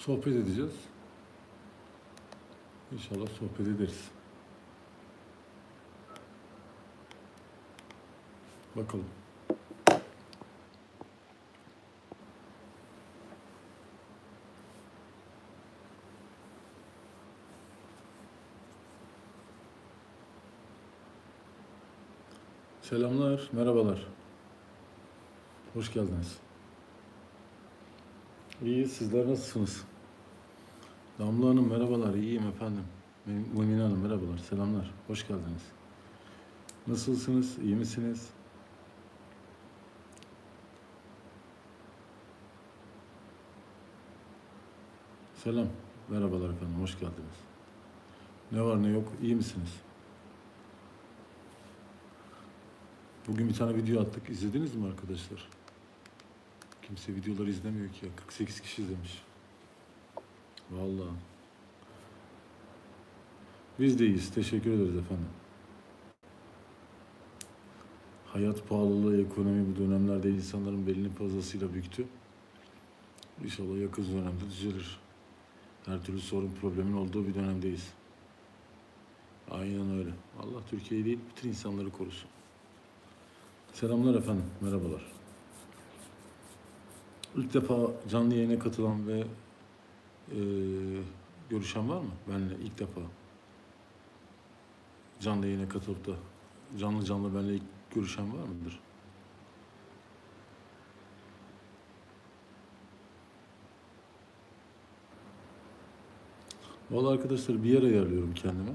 sohbet edeceğiz. İnşallah sohbet ederiz. Bakalım. Selamlar, merhabalar. Hoş geldiniz. İyi, sizler nasılsınız? Damla Hanım merhabalar, iyiyim efendim. Mümine Hanım merhabalar, selamlar, hoş geldiniz. Nasılsınız, iyi misiniz? Selam, merhabalar efendim, hoş geldiniz. Ne var ne yok, iyi misiniz? Bugün bir tane video attık, izlediniz mi arkadaşlar? Kimse videoları izlemiyor ki ya, 48 kişi izlemiş. Vallahi. Biz de iyiyiz. Teşekkür ederiz efendim. Hayat pahalılığı, ekonomi bu dönemlerde insanların belini fazlasıyla büktü. İnşallah yakın dönemde düzelir. Her türlü sorun, problemin olduğu bir dönemdeyiz. Aynen öyle. Allah Türkiye'yi değil, bütün insanları korusun. Selamlar efendim, merhabalar. İlk defa canlı yayına katılan ve eee, görüşen var mı? Benle ilk defa canlı yayına katılıp da canlı canlı benimle ilk görüşen var mıdır? Vallahi arkadaşlar bir yer ayarlıyorum kendime.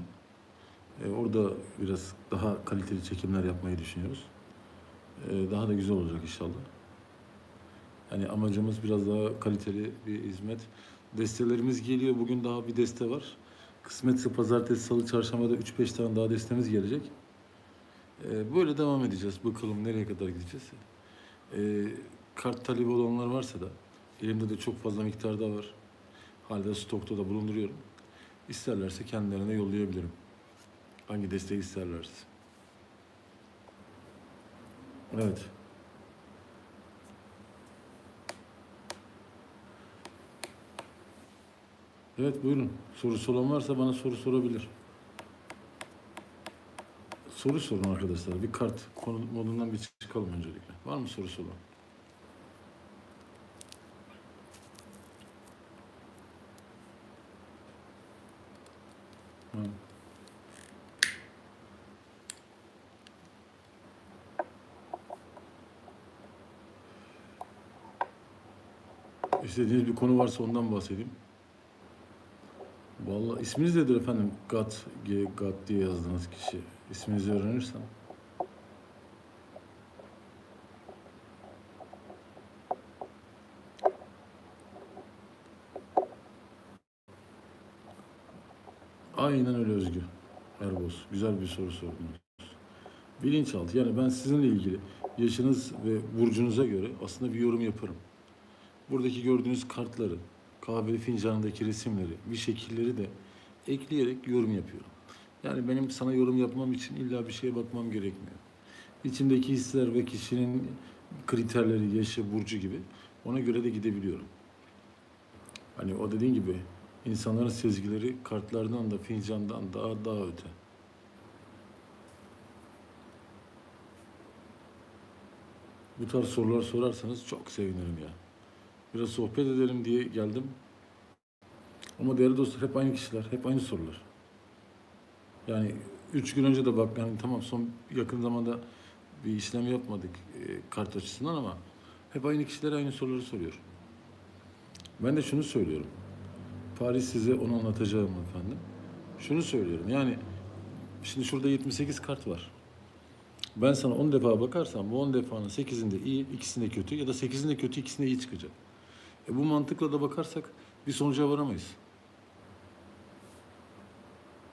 E, orada biraz daha kaliteli çekimler yapmayı düşünüyoruz. E, daha da güzel olacak inşallah. Yani amacımız biraz daha kaliteli bir hizmet. Destelerimiz geliyor. Bugün daha bir deste var. Kısmetse pazartesi, salı, çarşambada 3-5 tane daha destemiz gelecek. Ee, böyle devam edeceğiz. Bakalım nereye kadar gideceğiz. Ee, kart talebi olanlar varsa da elimde de çok fazla miktarda var. Halde stokta da bulunduruyorum. İsterlerse kendilerine yollayabilirim. Hangi desteği isterlerse. Evet. Evet buyurun. Sorusu olan varsa bana soru sorabilir. Soru sorun arkadaşlar. Bir kart konu modundan bir çıkalım öncelikle. Var mı sorusu olan? Hı. İstediğiniz bir konu varsa ondan bahsedeyim. Vallahi isminiz nedir efendim? Gat, G, Gat diye yazdığınız kişi. İsminizi öğrenirsem. Aynen öyle Özgür. Erboz. Güzel bir soru sordunuz. Bilinçaltı. Yani ben sizinle ilgili yaşınız ve burcunuza göre aslında bir yorum yaparım. Buradaki gördüğünüz kartları, kahve fincanındaki resimleri, bir şekilleri de ekleyerek yorum yapıyorum. Yani benim sana yorum yapmam için illa bir şeye bakmam gerekmiyor. İçimdeki hisler ve kişinin kriterleri, yaşı, burcu gibi ona göre de gidebiliyorum. Hani o dediğin gibi insanların sezgileri kartlardan da fincandan daha daha öte. Bu tarz sorular sorarsanız çok sevinirim ya. Biraz sohbet edelim diye geldim. Ama değerli dostlar hep aynı kişiler, hep aynı sorular. Yani üç gün önce de bak yani tamam son yakın zamanda bir işlem yapmadık e, kart açısından ama hep aynı kişiler aynı soruları soruyor. Ben de şunu söylüyorum. Paris size onu anlatacağım efendim. Şunu söylüyorum yani şimdi şurada 78 kart var. Ben sana 10 defa bakarsam bu 10 defanın 8'inde iyi, ikisinde kötü ya da 8'inde kötü, ikisinde iyi çıkacak. E bu mantıkla da bakarsak bir sonuca varamayız.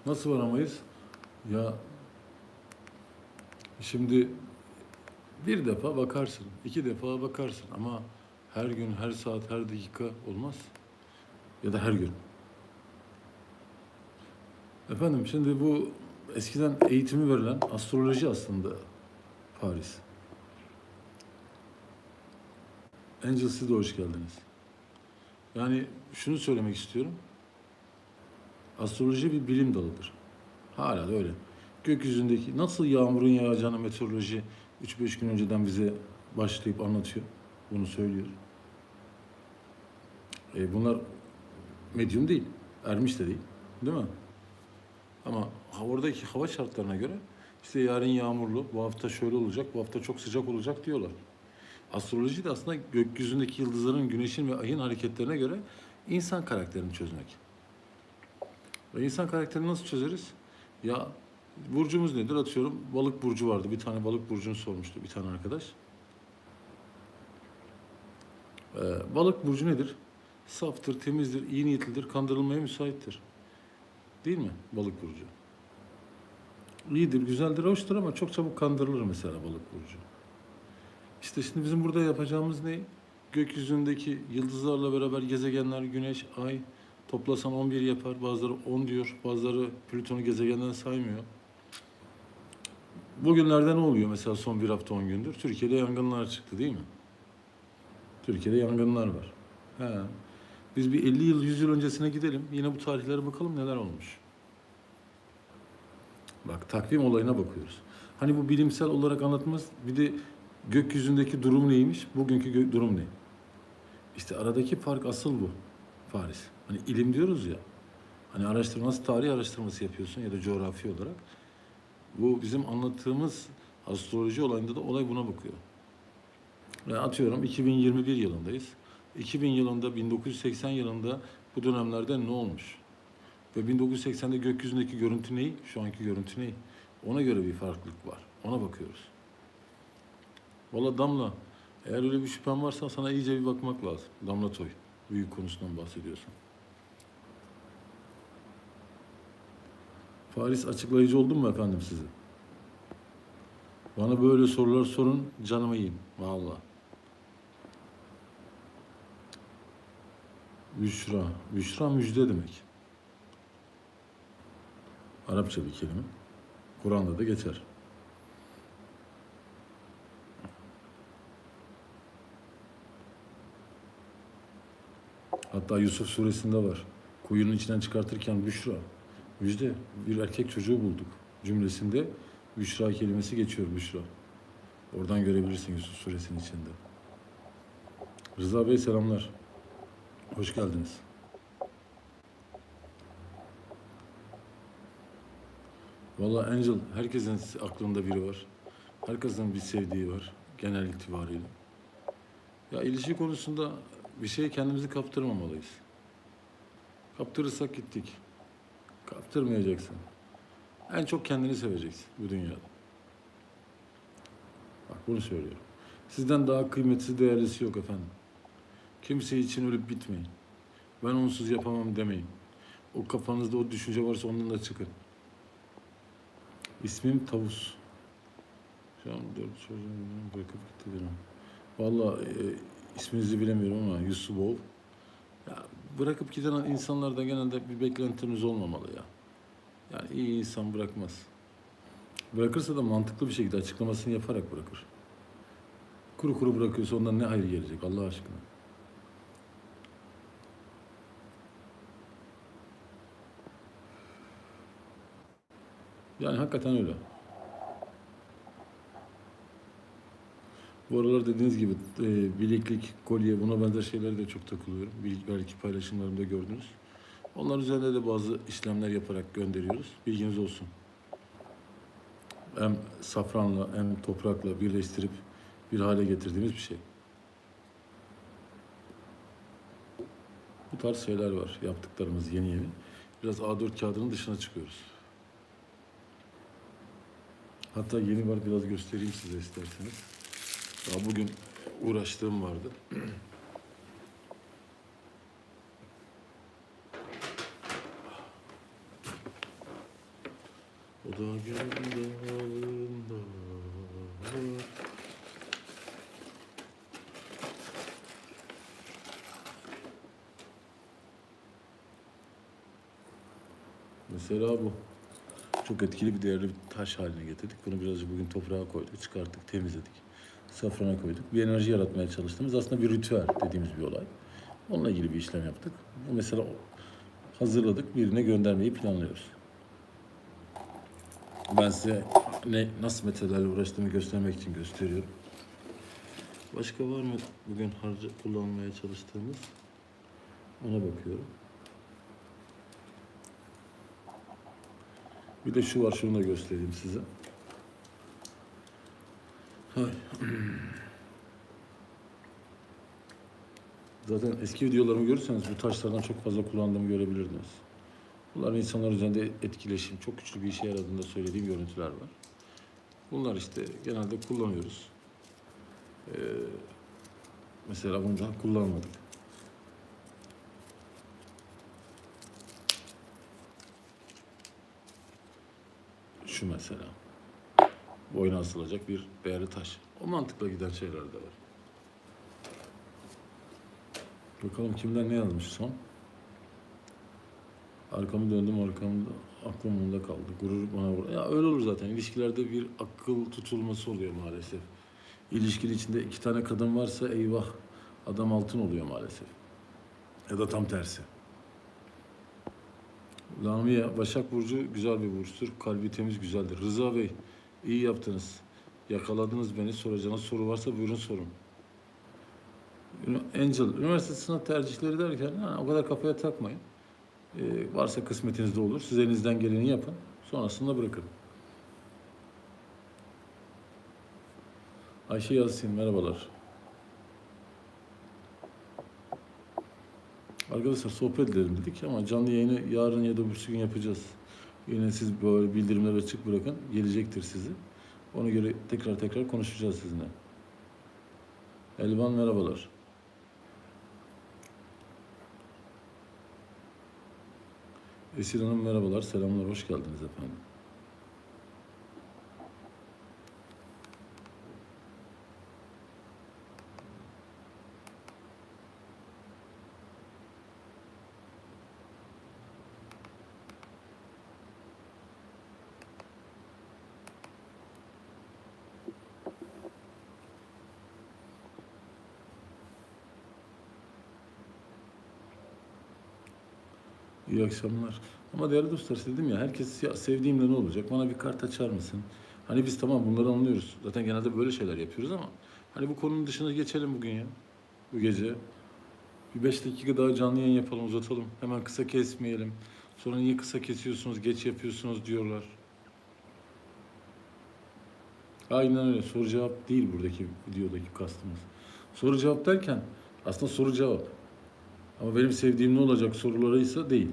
Nasıl varamayız? Ya şimdi bir defa bakarsın, iki defa bakarsın ama her gün, her saat, her dakika olmaz. Ya da her gün. Efendim şimdi bu eskiden eğitimi verilen astroloji aslında Paris. Angel siz de hoş geldiniz. Yani şunu söylemek istiyorum. Astroloji bir bilim dalıdır. Hala da öyle. Gökyüzündeki nasıl yağmurun yağacağını meteoroloji 3-5 gün önceden bize başlayıp anlatıyor. Bunu söylüyor. E bunlar medyum değil. Ermiş de değil. Değil mi? Ama oradaki hava şartlarına göre işte yarın yağmurlu, bu hafta şöyle olacak, bu hafta çok sıcak olacak diyorlar. Astroloji de aslında gökyüzündeki yıldızların, güneşin ve ayın hareketlerine göre insan karakterini çözmek. Ve insan karakterini nasıl çözeriz? Ya burcumuz nedir? Atıyorum balık burcu vardı. Bir tane balık burcunu sormuştu bir tane arkadaş. Ee, balık burcu nedir? Saftır, temizdir, iyi niyetlidir, kandırılmaya müsaittir. Değil mi balık burcu? İyidir, güzeldir, hoştur ama çok çabuk kandırılır mesela balık burcu. İşte şimdi bizim burada yapacağımız ne? Gökyüzündeki yıldızlarla beraber gezegenler, güneş, ay toplasan 11 yapar. Bazıları 10 diyor, bazıları Plüton'u gezegenden saymıyor. Bugünlerde ne oluyor mesela son bir hafta 10 gündür? Türkiye'de yangınlar çıktı değil mi? Türkiye'de yangınlar var. He. Biz bir 50 yıl, 100 yıl öncesine gidelim. Yine bu tarihlere bakalım neler olmuş. Bak takvim olayına bakıyoruz. Hani bu bilimsel olarak anlatmaz. Bir de gökyüzündeki durum neymiş? Bugünkü durum ne? İşte aradaki fark asıl bu. Paris. Hani ilim diyoruz ya. Hani araştırması, tarih araştırması yapıyorsun ya da coğrafi olarak. Bu bizim anlattığımız astroloji olayında da olay buna bakıyor. Ve atıyorum 2021 yılındayız. 2000 yılında, 1980 yılında bu dönemlerde ne olmuş? Ve 1980'de gökyüzündeki görüntü ne? Şu anki görüntü ne? Ona göre bir farklılık var. Ona bakıyoruz. Valla Damla, eğer öyle bir şüphen varsa sana iyice bir bakmak lazım. Damla Toy, büyük konusundan bahsediyorsan. Paris açıklayıcı oldum mu efendim size? Bana böyle sorular sorun, canımı yiyeyim. Vallahi. Büşra. Büşra müjde demek. Arapça bir kelime. Kur'an'da da geçer. Hatta Yusuf suresinde var. Kuyunun içinden çıkartırken Büşra. Müjde bir erkek çocuğu bulduk cümlesinde Büşra kelimesi geçiyor Büşra. Oradan görebilirsin Yusuf suresinin içinde. Rıza Bey selamlar. Hoş geldiniz. Vallahi Angel, herkesin aklında biri var. Herkesin bir sevdiği var genel itibariyle. Ya ilişki konusunda bir şeye kendimizi kaptırmamalıyız. Kaptırırsak gittik. Kaptırmayacaksın. En çok kendini seveceksin bu dünyada. Bak bunu söylüyorum. Sizden daha kıymetsiz, değerlisi yok efendim. Kimse için ölüp bitmeyin. Ben onsuz yapamam demeyin. O kafanızda o düşünce varsa ondan da çıkın. İsmim Tavus. Şu an dört çocuğumu bırakıp gitti. Valla e, isminizi bilemiyorum ama Yusubov. Ya bırakıp giden insanlarda genelde bir beklentimiz olmamalı ya. Yani iyi insan bırakmaz. Bırakırsa da mantıklı bir şekilde açıklamasını yaparak bırakır. Kuru kuru bırakıyorsa ondan ne hayır gelecek Allah aşkına. Yani hakikaten öyle. Bu aralar dediğiniz gibi e, bileklik, kolye buna benzer şeylere de çok takılıyorum. Belki paylaşımlarımda gördünüz. Onlar üzerinde de bazı işlemler yaparak gönderiyoruz. Bilginiz olsun. Hem safranla hem toprakla birleştirip bir hale getirdiğimiz bir şey. Bu tarz şeyler var yaptıklarımız yeni yeni. Biraz A4 kağıdının dışına çıkıyoruz. Hatta yeni var biraz göstereyim size isterseniz. Daha bugün uğraştığım vardı. O da var. Mesela bu. Çok etkili bir değerli bir taş haline getirdik. Bunu birazcık bugün toprağa koyduk, çıkarttık, temizledik. Safrana koyduk. Bir enerji yaratmaya çalıştığımız aslında bir ritüel dediğimiz bir olay. Onunla ilgili bir işlem yaptık. Bu mesela hazırladık. Birine göndermeyi planlıyoruz. Ben size ne nasıl meteorlarla uğraştığımı göstermek için gösteriyorum. Başka var mı bugün harcı kullanmaya çalıştığımız? Ona bakıyorum. Bir de şu var, şunu da göstereyim size. Hay. Zaten eski videolarımı görürseniz bu taşlardan çok fazla kullandığımı görebilirdiniz. Bunların insanlar üzerinde etkileşim, çok güçlü bir işe yaradığında söylediğim görüntüler var. Bunlar işte genelde kullanıyoruz. Ee, mesela bunu daha kullanmadık. Şu mesela. Boyuna asılacak bir değerli taş. O mantıkla giden şeyler de var. Bakalım kimden ne yazmış son? Arkamı döndüm arkamda aklım bunda kaldı. Gurur bana vur. Ya öyle olur zaten. İlişkilerde bir akıl tutulması oluyor maalesef. İlişkinin içinde iki tane kadın varsa eyvah adam altın oluyor maalesef. Ya da tam tersi. Lamia, Başak Burcu güzel bir burçtur. Kalbi temiz güzeldir. Rıza Bey, iyi yaptınız. Yakaladınız beni. Soracağınız soru varsa buyurun sorun. Angel, üniversite sınav tercihleri derken ha, o kadar kafaya takmayın. Ee, varsa kısmetinizde olur. Siz elinizden geleni yapın. Sonrasında bırakın. Ayşe Yasin, merhabalar. Arkadaşlar sohbet edelim dedik ama canlı yayını yarın ya da öbürsü gün yapacağız. Yine siz böyle bildirimleri açık bırakın. Gelecektir sizi. Ona göre tekrar tekrar konuşacağız sizinle. Elvan merhabalar. Esir Hanım merhabalar, selamlar, hoş geldiniz efendim. İyi akşamlar. Ama değerli dostlar dedim ya herkes ya sevdiğimle ne olacak? Bana bir kart açar mısın? Hani biz tamam bunları anlıyoruz. Zaten genelde böyle şeyler yapıyoruz ama hani bu konunun dışına geçelim bugün ya. Bu gece. Bir beş dakika daha canlı yayın yapalım, uzatalım. Hemen kısa kesmeyelim. Sonra niye kısa kesiyorsunuz, geç yapıyorsunuz diyorlar. Aynen öyle. Soru cevap değil buradaki videodaki kastımız. Soru cevap derken aslında soru cevap. Ama benim sevdiğim ne olacak sorularıysa değil.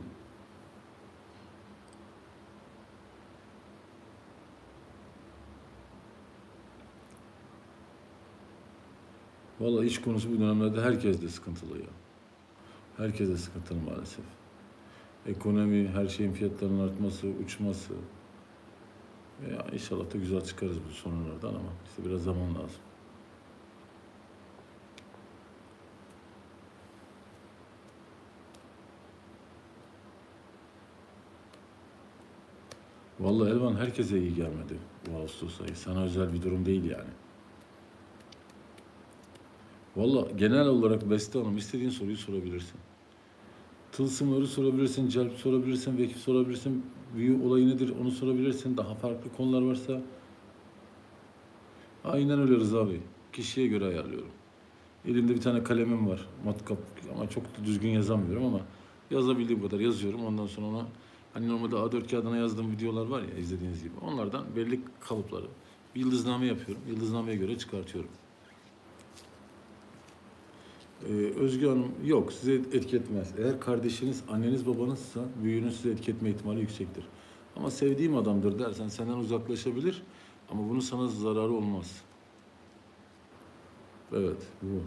Vallahi iş konusu bu dönemlerde herkes de sıkıntılı ya. Herkes de sıkıntılı maalesef. Ekonomi, her şeyin fiyatlarının artması, uçması. Ya inşallah da güzel çıkarız bu sorunlardan ama işte biraz zaman lazım. Vallahi Elvan herkese iyi gelmedi bu Ağustos ayı. Sana özel bir durum değil yani. Vallahi genel olarak Beste Hanım istediğin soruyu sorabilirsin. Tılsımları sorabilirsin, celp sorabilirsin, vekif sorabilirsin, büyü olayı nedir onu sorabilirsin. Daha farklı konular varsa aynen öyle Rıza Bey. Kişiye göre ayarlıyorum. Elimde bir tane kalemim var. Matkap ama çok da düzgün yazamıyorum ama yazabildiğim kadar yazıyorum. Ondan sonra ona hani normalde A4 kağıdına yazdığım videolar var ya izlediğiniz gibi. Onlardan belli kalıpları bir yıldızname yapıyorum. Yıldıznameye göre çıkartıyorum. Ee, Özgü Hanım yok size etki etmez. Eğer kardeşiniz, anneniz, babanızsa büyüğünün size etki ihtimali yüksektir. Ama sevdiğim adamdır dersen senden uzaklaşabilir ama bunun sana zararı olmaz. Evet bu.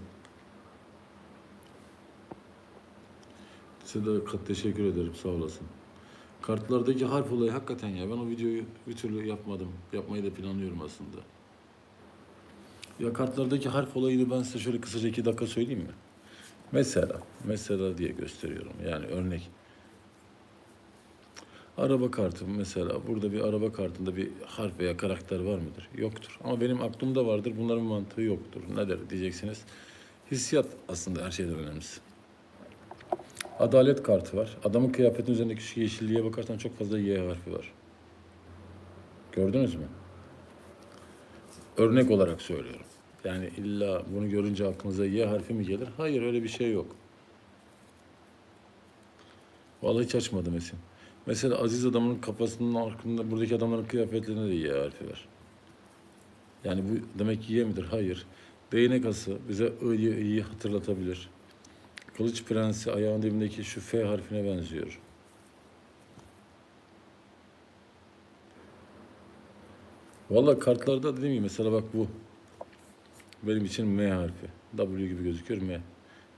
Size de teşekkür ederim sağ olasın. Kartlardaki harf olayı hakikaten ya ben o videoyu bir türlü yapmadım. Yapmayı da planlıyorum aslında. Ya kartlardaki harf olayını ben size şöyle kısaca iki dakika söyleyeyim mi? Mesela, mesela diye gösteriyorum. Yani örnek. Araba kartı mesela burada bir araba kartında bir harf veya karakter var mıdır? Yoktur. Ama benim aklımda vardır. Bunların mantığı yoktur. Ne der diyeceksiniz? Hissiyat aslında her şeyden önemlisi. Adalet kartı var. Adamın kıyafetinin üzerindeki yeşilliğe bakarsan çok fazla Y harfi var. Gördünüz mü? Örnek olarak söylüyorum. Yani illa bunu görünce aklınıza Y harfi mi gelir? Hayır öyle bir şey yok. Vallahi hiç açmadım Esin. Mesela Aziz adamın kafasının arkasında buradaki adamların kıyafetlerinde de Y harfi var. Yani bu demek ki Y midir? Hayır. Değnek ası bize I'yi iyi hatırlatabilir. Kılıç prensi ayağın dibindeki şu F harfine benziyor. Vallahi kartlarda dediğim gibi mesela bak bu. Benim için M harfi. W gibi gözüküyor M.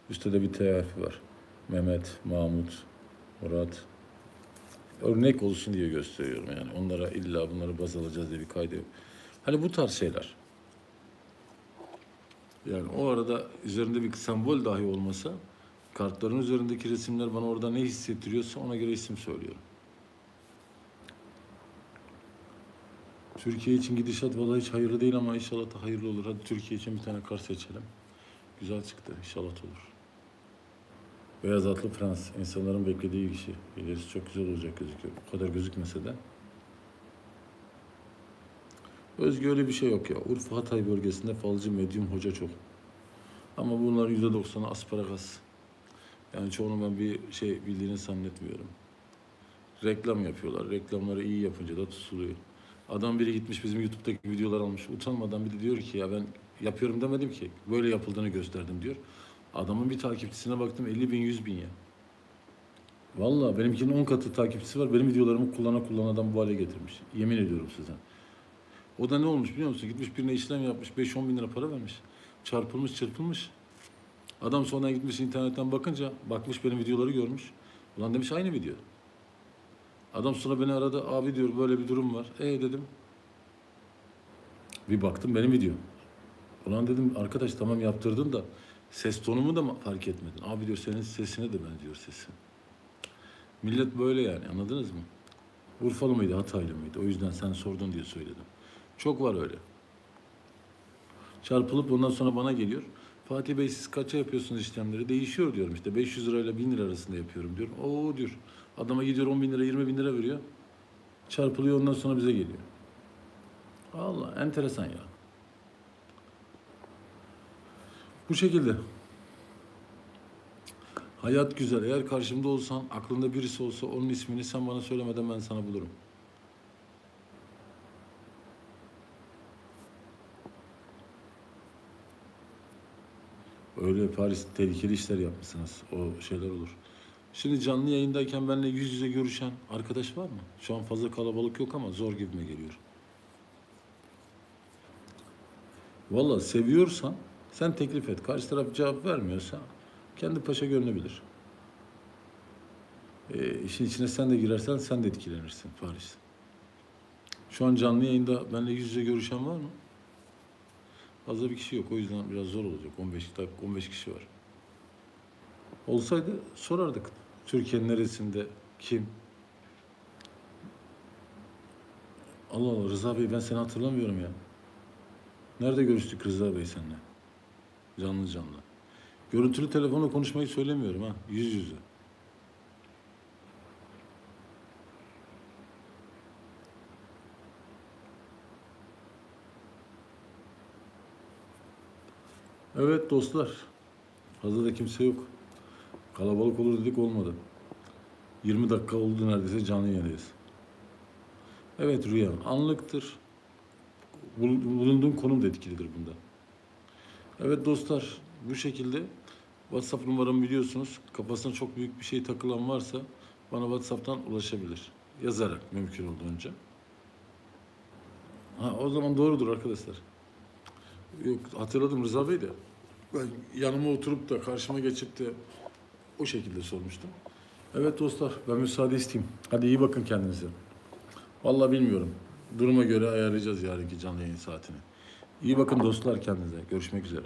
Üstte de bir T harfi var. Mehmet, Mahmut, Murat. Örnek olsun diye gösteriyorum yani. Onlara illa bunları baz alacağız diye bir kaydı yok. Hani bu tarz şeyler. Yani o arada üzerinde bir sembol dahi olmasa kartların üzerindeki resimler bana orada ne hissettiriyorsa ona göre isim söylüyorum. Türkiye için gidişat vallahi hiç hayırlı değil ama inşallah da hayırlı olur. Hadi Türkiye için bir tane kart seçelim. Güzel çıktı. İnşallah olur. Beyaz atlı Frans. insanların beklediği kişi. İlerisi çok güzel olacak gözüküyor. Bu kadar gözükmese de. Özgü öyle bir şey yok ya. Urfa Hatay bölgesinde falcı medyum hoca çok. Ama yüzde doksanı asparagas. Yani çoğunu ben bir şey bildiğini zannetmiyorum. Reklam yapıyorlar. Reklamları iyi yapınca da tutuluyor. Adam biri gitmiş bizim YouTube'daki videolar almış. Utanmadan bir de diyor ki ya ben yapıyorum demedim ki. Böyle yapıldığını gösterdim diyor. Adamın bir takipçisine baktım 50 bin 100 bin ya. Vallahi benimkinin 10 katı takipçisi var. Benim videolarımı kullana kullana adam bu hale getirmiş. Yemin ediyorum size. O da ne olmuş biliyor musun? Gitmiş birine işlem yapmış. 5-10 bin lira para vermiş. Çarpılmış çırpılmış. Adam sonra gitmiş internetten bakınca bakmış benim videoları görmüş. Ulan demiş aynı video. Adam sonra beni aradı. Abi diyor böyle bir durum var. E dedim. Bir baktım benim video. Ulan dedim arkadaş tamam yaptırdın da ses tonumu da mı fark etmedin? Abi diyor senin sesine de benziyor sesin. Millet böyle yani anladınız mı? Urfalı mıydı, Hataylı mıydı? O yüzden sen sordun diye söyledim. Çok var öyle. Çarpılıp ondan sonra bana geliyor. Fatih Bey siz kaça yapıyorsunuz işlemleri? Değişiyor diyorum işte 500 lirayla 1000 lira arasında yapıyorum diyorum. Oo diyor. Adama gidiyor 10 bin lira 20 bin lira veriyor. Çarpılıyor ondan sonra bize geliyor. Allah enteresan ya. Bu şekilde. Hayat güzel. Eğer karşımda olsan, aklında birisi olsa onun ismini sen bana söylemeden ben sana bulurum. Öyle Paris tehlikeli işler yapmışsınız. O şeyler olur. Şimdi canlı yayındayken benimle yüz yüze görüşen arkadaş var mı? Şu an fazla kalabalık yok ama zor gibime geliyor. Vallahi seviyorsan sen teklif et. Karşı taraf cevap vermiyorsa kendi paşa görünebilir. E, işin içine sen de girersen sen de etkilenirsin Paris. Şu an canlı yayında benimle yüz yüze görüşen var mı? Fazla bir kişi yok. O yüzden biraz zor olacak. 15 dakika 15 kişi var. Olsaydı sorardık. Türkiye'nin neresinde kim? Allah Allah Rıza Bey ben seni hatırlamıyorum ya. Nerede görüştük Rıza Bey seninle? Canlı canlı. Görüntülü telefonla konuşmayı söylemiyorum ha. Yüz yüze. Evet dostlar. Fazla da kimse yok. Kalabalık olur dedik olmadı. 20 dakika oldu neredeyse canlı yayındayız. Evet rüya anlıktır. Bul- Bulunduğun konum da etkilidir bunda. Evet dostlar bu şekilde WhatsApp numaramı biliyorsunuz. Kafasına çok büyük bir şey takılan varsa bana WhatsApp'tan ulaşabilir. Yazarak mümkün olduğunca. Ha, o zaman doğrudur arkadaşlar. Yok hatırladım Rıza Bey de. Ben yanıma oturup da karşıma geçip de o şekilde sormuştum. Evet dostlar ben müsaade isteyeyim. Hadi iyi bakın kendinize. Vallahi bilmiyorum. Duruma göre ayarlayacağız yarınki canlı yayın saatini. İyi bakın dostlar kendinize. Görüşmek üzere.